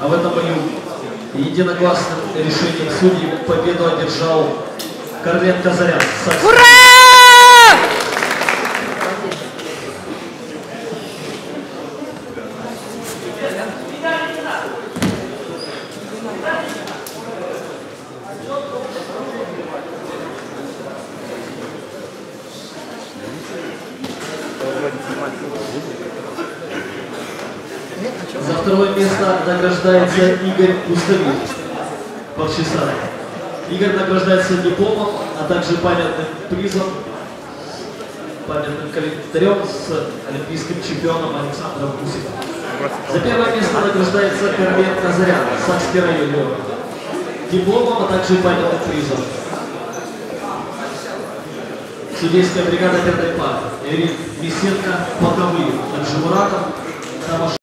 А в этом бою единогласным решением судей победу одержал Корвет Казарян. Ура! За второе место награждается Игорь Пустовик. Бахчисарай. Игорь награждается дипломом, а также памятным призом, памятным календарем с олимпийским чемпионом Александром Гусевым. За первое место награждается Корвет Казарян, Сакский район. Дипломом, а также памятным призом. Судейская бригада пятой пары. Эрик Мисенко, Боковые, Таджимуратов, Тамаш